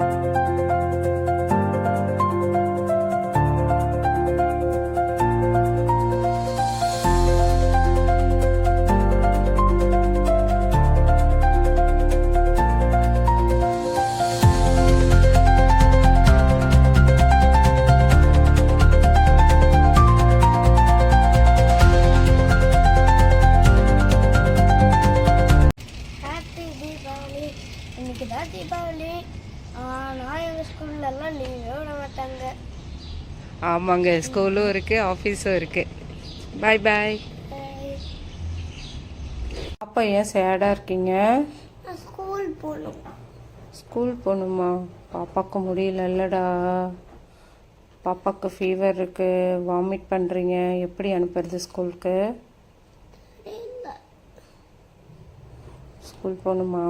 you ஆமாங்க ஸ்கூலும் இருக்குது ஆஃபீஸும் இருக்குது பாய் பாய் அப்பா ஏன் சேடாக இருக்கீங்க? ஸ்கூல் போகணும். ஸ்கூல் போகணுமா? பாப்பாவுக்கு முடியல இல்லடா. பாப்பாவுக்கு ஃபீவர் இருக்குது வாமிட் பண்ணுறீங்க எப்படி அனுப்புறது ஸ்கூலுக்கு ஸ்கூல் போகணுமா?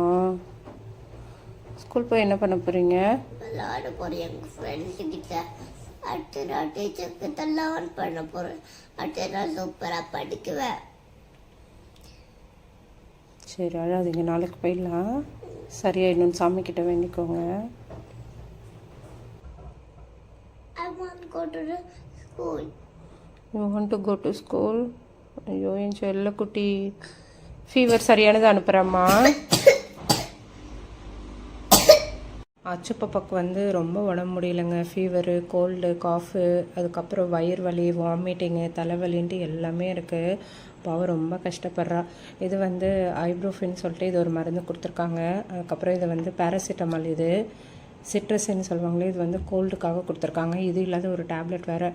ஸ்கூல் போய் என்ன பண்ண போகிறீங்க விளையாட போகிறேன் எங்கள் ஃப்ரெண்ட்ஸு கிட்ட. அடுத்த நாள் டீச்சருக்கு லேர்ன் பண்ண போகிறேன் அடுத்த நாள் சூப்பராக படிக்குவேன். சரி அழாதீங்க. நாளைக்கு போயிடலாம். சரியாயிடணும் சாமி கிட்ட வேண்டிக்கோங்க. I want go to school you want to go to school ஐயோ என் செல்லக்குட்டி. ஃபீவர் சரியானது அனுப்புகிறேம்மா அச்சு பாப்பாக்கு வந்து ரொம்ப உடம்பு முடியலைங்க. ஃபீவரு கோல்டு காஃபு அதுக்கப்புறம் வயிறு வலி வாமிட்டிங்கு தலைவலின்ட்டு எல்லாமே இருக்குது பாவம் ரொம்ப கஷ்டப்படுறா. இது வந்து ஐப்ரோஃபின்னு சொல்லிட்டு இது ஒரு மருந்து கொடுத்துருக்காங்க. அதுக்கப்புறம் இது வந்து பேராசிட்டமால் இது. சிட்ரஸ்ன்னு சொல்லுவாங்களே இது வந்து கோல்டுக்காக கொடுத்துருக்காங்க. இது இல்லாத ஒரு டேப்லெட் வேறு.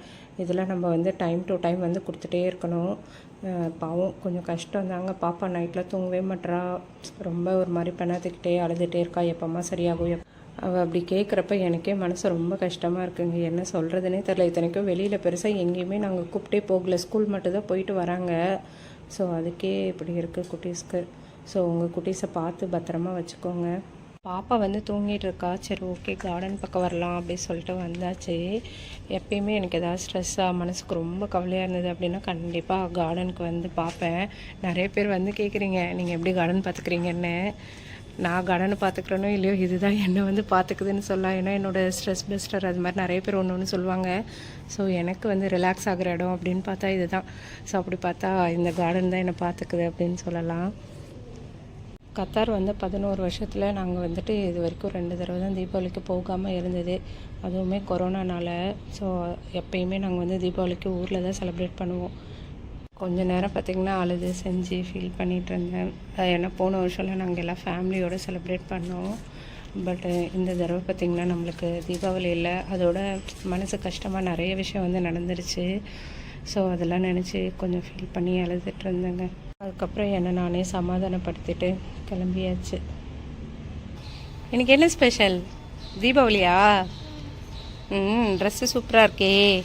இதெல்லாம் நம்ம வந்து டைம் டு டைம் வந்து கொடுத்துட்டே இருக்கணும். பாவம் கொஞ்சம் கஷ்டம் தாங்க பாப்பா நைட்டில் தூங்கவே மாட்றா. ரொம்ப ஒரு மாதிரி பண்ணாத்துக்கிட்டே அழுதுகிட்டே இருக்கா. எப்போம்மா சரியாகும் எப்? அவள் அப்படி கேட்குறப்ப எனக்கே மனசு ரொம்ப கஷ்டமாக இருக்குங்க. என்ன சொல்கிறதுனே தெரில இத்தனைக்கும் வெளியில் பெருசாக எங்கேயுமே நாங்கள் கூப்பிட்டே போகல. ஸ்கூல் மட்டும்தான் போயிட்டு வராங்க. ஸோ அதுக்கே இப்படி இருக்குது குட்டீஸ்க்கு. ஸோ உங்கள் குட்டீஸை பார்த்து பத்திரமா வச்சுக்கோங்க. பாப்பா வந்து தூங்கிட்டு இருக்கா சரி ஓகே கார்டன் பக்கம் வரலாம் அப்படின்னு சொல்லிட்டு வந்தாச்சு. எப்பயுமே எனக்கு ஏதாவது ஸ்ட்ரெஸ்ஸாக மனசுக்கு ரொம்ப கவலையாக இருந்தது அப்படின்னா கண்டிப்பாக கார்டனுக்கு வந்து பார்ப்பேன் நிறைய பேர் வந்து கேட்குறீங்க நீங்கள் எப்படி கார்டன் பார்த்துக்கிறீங்கன்னு நான் கார்டனை பார்த்துக்கிறேனோ இல்லையோ இதுதான் என்னை வந்து பார்த்துக்குதுன்னு சொல்லலாம். ஏன்னா என்னோடய ஸ்ட்ரெஸ் பெஸ்டர் அது மாதிரி நிறைய பேர் ஒன்று ஒன்று சொல்லுவாங்க. ஸோ எனக்கு வந்து ரிலாக்ஸ் ஆகிற இடம் அப்படின்னு பார்த்தா இதுதான். ஸோ அப்படி பார்த்தா இந்த கார்டன் தான் என்னை பார்த்துக்குது அப்படின்னு சொல்லலாம். கத்தார் வந்து பதினோரு வருஷத்தில் நாங்கள் வந்துட்டு இது வரைக்கும் ரெண்டு தடவை தான் தீபாவளிக்கு போகாமல் இருந்தது. அதுவுமே கொரோனானால. ஸோ எப்பயுமே நாங்கள் வந்து தீபாவளிக்கு ஊரில் தான் செலிப்ரேட் பண்ணுவோம். கொஞ்ச நேரம் பார்த்திங்கன்னா அழுது செஞ்சு ஃபீல் பண்ணிகிட்டு இருந்தேன். ஏன்னா போன வருஷம்லாம் நாங்கள் எல்லாம் ஃபேமிலியோடு செலிப்ரேட் பண்ணோம். பட் இந்த தடவை பார்த்திங்கன்னா நம்மளுக்கு தீபாவளி இல்லை. அதோட மனசு கஷ்டமாக நிறைய விஷயம் வந்து நடந்துருச்சு. ஸோ அதெல்லாம் நினச்சி கொஞ்சம் ஃபீல் பண்ணி அழுதுட்டு இருந்தேங்க. அதுக்கப்புறம் என்னை நானே சமாதானப்படுத்திட்டு கிளம்பியாச்சு. எனக்கு என்ன ஸ்பெஷல் தீபாவளியா? ம் ட்ரெஸ்ஸு சூப்பராக இருக்கே.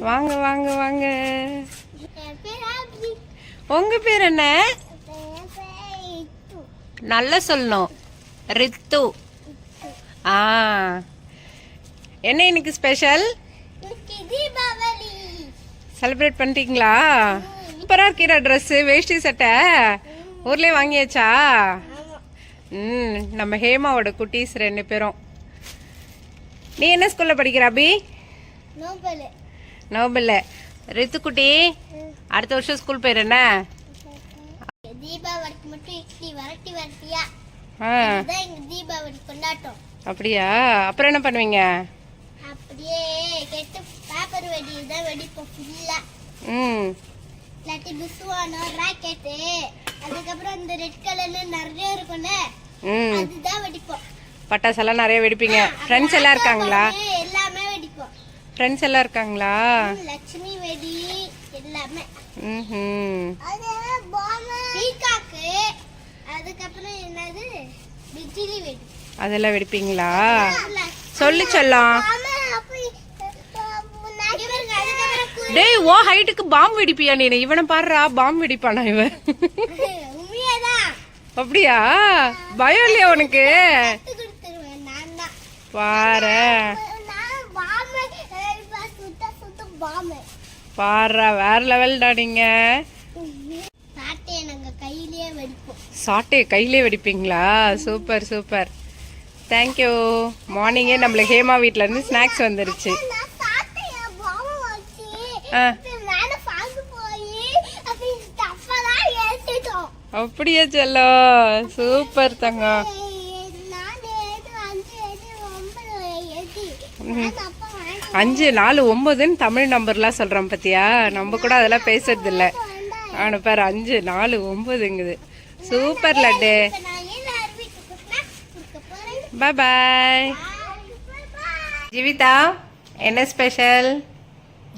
வாங்க வாங்க வாங்க. உங்கள் பேர் என்ன? நல்லா சொல்லணும். ரித்து. ஆ. என்ன இன்னைக்கு ஸ்பெஷல் செலிப்ரேட் பண்ணிட்டீங்களா? சூப்பராக இருக்கிற ட்ரெஸ்ஸு வேஷ்டி சட்டை. ஊர்லேயே வாங்கியாச்சா? ம் நம்ம ஹேமாவோட குட்டீஸ் ரெண்டு பேரும். நீ என்ன ஸ்கூலில் படிக்கிற அபி? நோபல். நோபல்ல ரித்து குட்டி அடுத்த வருஷம் ஸ்கூல் போயிரு என்ன? அப்படியா? அப்புறம் என்ன பண்ணுவீங்க? அப்படியே கெட்டு பேப்பர் வெடி தான் வெடிப்போம் ம். இல்லாட்டி புஸ்வானோ ராக்கெட்டு அதுக்கப்புறம் இந்த ரெட் கலர்ல நிறைய இருக்கும்ல? அதுதான் வெடிப்போம். பட்டாசெல்லாம் நிறைய வெடிப்பீங்க. ஃப்ரெண்ட்ஸ் எல்லாம் இருக்காங்களா? எல்லாமே வெடிப்போம். ஃப்ரெண்ட்ஸ் எல்லாம் இருக்காங்களா? லட்சுமி வெடி எல்லாமே. ம் பீகாக்கு. அதுக்கப்புறம் என்னது? பிஜிலி வெடி. அதெல்லாம் வெடிப்பீங்களா? சொல்லு செல்லம் டேய் ஓ ஹைட்டுக்கு பாம்பு வெடிப்பியா நீ இவனை பாடுறா பாம்பு வெடிப்பானா இவன்? அப்படியா? பயம் இல்லையா உனக்கு? பாரு. பாடுறா வேற கையிலேயே வெடிப்போம் சாட்டை கையிலே வெடிப்பீங்களா? Super super. தேங்க்யூ மார்னிங்கே நம்மளுக்கு ஹேமா வீட்ல இருந்து ஸ்நாக்ஸ் வந்துருச்சு நான் சாப்பிட்டேன் என் பொம்மை வச்சு ஆ அப்புறம் மேல பாக்கு போய் அப்படி தப்பெல்லாம் ஏற்றிட்டோம் அப்படியா செல்லம் சூப்பர் தங்கம். அஞ்சு நாலு ஒன்பதுன்னு தமிழ் நம்பர்லாம் சொல்கிறோம் பார்த்தியா நம்ம கூட அதெல்லாம் பேசுறது இல்லை ஆனால் பாரு அஞ்சு நாலு ஒம்பதுங்குது சூப்பர் லட்டு. பாய் ஜீவிதா என்ன ஸ்பெஷல்?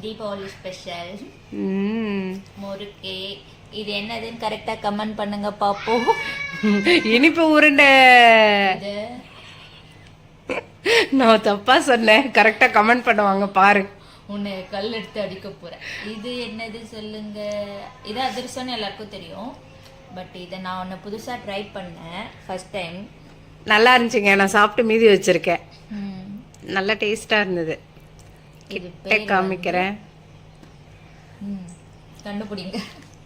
தீபாவளி ஸ்பெஷல் முறுக்கு. இது என்னதுன்னு கரெக்டா கமெண்ட் பண்ணுங்க பாப்போம். இனிப்பு உருண்டை. நான் தப்பா சொன்னேன். கரெக்டா கமெண்ட் பண்ணுவாங்க பாரு. உன்னை கல் எடுத்து அடிக்க போறேன். இது என்னது சொல்லுங்க. இது அதிர்சம்னு எல்லாருக்கும் தெரியும். பட் இதை நான் ஒன்று புதுசா ட்ரை பண்ணேன். ஃபர்ஸ்ட் டைம் நல்லா இருந்துச்சுங்க. நான் சாப்பிட்டு மீதி வச்சிருக்கேன். நல்ல டேஸ்டா இருந்தது. கிட்ட காமிக்கிறேன். ம், கண்டுபிடிங்க.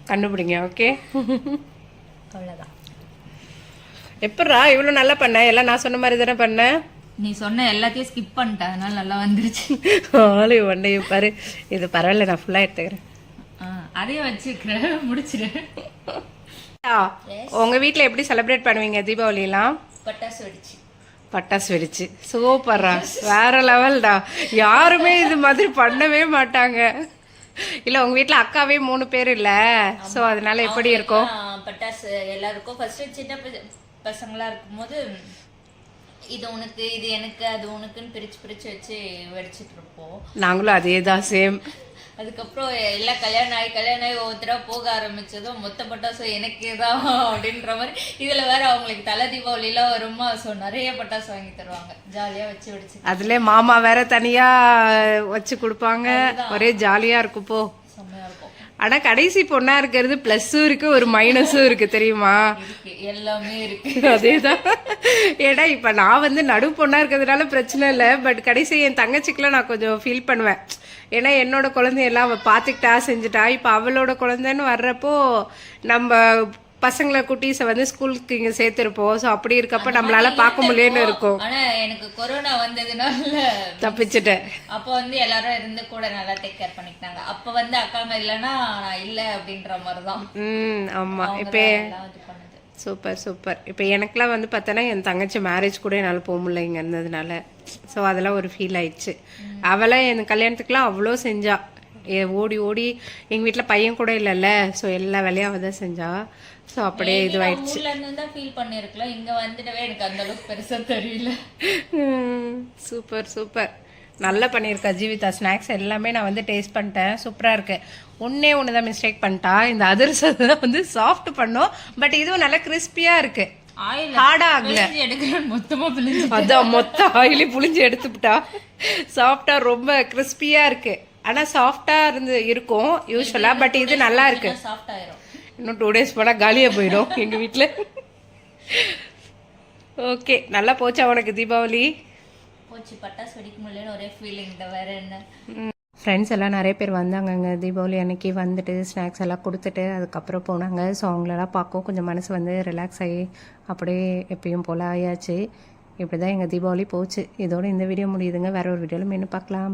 கண்டுபிடிங்க ஓகே? அவ்வளோதான் எப்பட்றா இவ்வளோ நல்லா பண்ண? எல்லாம் நான் சொன்ன மாதிரி தானே பண்ணேன் நீ சொன்ன எல்லாத்தையும் ஸ்கிப் பண்ணிட்டேன் அதனால நல்லா வந்துருச்சு. ஆளு ஒன்றையும் பாரு. இது பரவாயில்ல நான் ஃபுல்லாக எடுத்துக்கிறேன். ஆ, அதையும் வச்சுக்கிறேன் முடிச்சிரு. ஆ, உங்க வீட்டில் எப்படி செலிப்ரேட் பண்ணுவீங்க தீபாவளிலாம் பட்டாசு வெடிச்சு. பட்டாசு வெடிச்சு. சூப்பர்ரா. வேற லெவல்டா. யாருமே இது மாதிரி பண்ணவே மாட்டாங்க. இல்ல உங்க வீட்ல அக்காவே மூணு பேர் இல்ல. சோ அதனால எப்படி இருக்கும்? பட்டாசு எல்லாருக்கும். ஃபர்ஸ்ட் சின்ன பச- பசங்களா இருக்கும்போது இது உனக்கு இது எனக்கு அது உனக்குன்னு பிரிச்சு பிரிச்சு வச்சு வெடிச்சிட்டு இருப்போம். நாங்களும் அதே தான் சேம் அதுக்கப்புறம் எல்லாம் கல்யாணம் ஆகி கல்யாணம் ஆகி ஒவ்வொருத்தரா போக ஆரம்பிச்சதும் மொத்த பட்டாசு எனக்கே தான் அப்படின்ற மாதிரி. இதுல வேற அவங்களுக்கு தலை தீபாவளி எல்லாம் வருமா? ஸோ நிறைய பட்டாசு வாங்கி தருவாங்க. ஜாலியா வச்சு வெடிச்சு அதுல மாமா வேற தனியா வச்சு கொடுப்பாங்க. ஒரே ஜாலியா இருக்கும் போ. செம்மையா இருக்கும். ஆனா கடைசி பொண்ணா இருக்கிறது பிளஸ்ஸும் இருக்கு ஒரு மைனஸும் இருக்கு தெரியுமா? எல்லாமே இருக்கு. அதேதான். ஏன்னா இப்ப நான் வந்து நடு பொண்ணா இருக்கிறதுனால பிரச்சனை இல்லை பட் கடைசி என் தங்கச்சிக்கெல்லாம் நான் கொஞ்சம் ஃபீல் பண்ணுவேன். ஏன்னா என்னோட குழந்தையெல்லாம் அவ பார்த்துக்கிட்டா செஞ்சுட்டா இப்போ அவளோட குழந்தைன்னு வர்றப்போ நம்ம பசங்களை குட்டீஸை வந்து ஸ்கூலுக்கு இங்கே சேர்த்துருப்போம். ஸோ அப்படி இருக்கப்ப நம்மளால பார்க்க முடியலன்னு இருக்கும். ஆனா எனக்கு கொரோனா வந்ததுனால தப்பிச்சுட்டேன். அப்போ வந்து எல்லாரும் இருந்து கூட நல்லா டேக் கேர் பண்ணிக்கிட்டாங்க. அப்ப வந்து அக்காங்க இல்லைன்னா நான் இல்ல அப்படின்ற மாதிரிதான். ம் ஆமா. இப்போ சூப்பர் சூப்பர். இப்போ எனக்குலாம் வந்து பார்த்தோன்னா என் தங்கச்சி மேரேஜ் கூட என்னால் போக முடியல இங்கே இருந்ததுனால. ஸோ அதெல்லாம் ஒரு ஃபீல் ஆயிடுச்சு. அவளாம் என் கல்யாணத்துக்குலாம் அவ்வளோ செஞ்சா. ஏ ஓடி ஓடி எங்கள் வீட்டில் பையன் கூட இல்லைல்ல. ஸோ எல்லா வேலையும் அவள் தான் செஞ்சா. ஸோ அப்படியே இதுவாயிடுச்சு. ஃபீல் பண்ணிருக்கலாம் இங்க வந்துட்டவே எனக்கு அந்த அளவுக்கு பெருசா தெரியல. சூப்பர் சூப்பர் நல்லா பண்ணியிருக்கா ஜீவிதா. ஸ்நாக்ஸ் எல்லாமே நான் வந்து டேஸ்ட் பண்ணிட்டேன். சூப்பராக இருக்கு. ஒன்னே ஒன்று தான் மிஸ்டேக் பண்ணிட்டா. இந்த அதிரசத்தை தான் வந்து சாஃப்ட் பண்ணோம். பட் இதுவும் நல்லா கிறிஸ்பியாக இருக்கு. மொத்தமா பிழிஞ்சு. அதான் மொத்த ஆயிலி புளிஞ்சு எடுத்துவிட்டா சாஃப்டா ரொம்ப கிறிஸ்பியா இருக்கு. ஆனா சாஃப்டா இருந்து இருக்கும் யூஸ்வலா பட் இது நல்லா இருக்கு. இன்னும் டூ டேஸ் போனா காலியா போயிடும் எங்க வீட்ல. ஓகே நல்லா போச்சா உனக்கு தீபாவளி? போச்சு பட்டாசு வெடிக்க முடியலன்னு ஒரே ஃபீலிங் தான் வேற என்ன. ஃப்ரெண்ட்ஸ் எல்லாம் நிறைய பேர் வந்தாங்கங்க. தீபாவளி அன்னைக்கு வந்துட்டு ஸ்நாக்ஸ் எல்லாம் கொடுத்துட்டு அதுக்கப்புறம் போனாங்க. ஸோ அவங்களெல்லாம் பார்க்கவும் கொஞ்சம் மனசு வந்து ரிலாக்ஸ் ஆகி அப்படியே எப்பயும் போல் ஆயாச்சு. இப்படி தான் எங்கள் தீபாவளி போச்சு. இதோட இந்த வீடியோ முடியுதுங்க. வேற ஒரு வீடியோவில் மீண்டும் பார்க்கலாம்.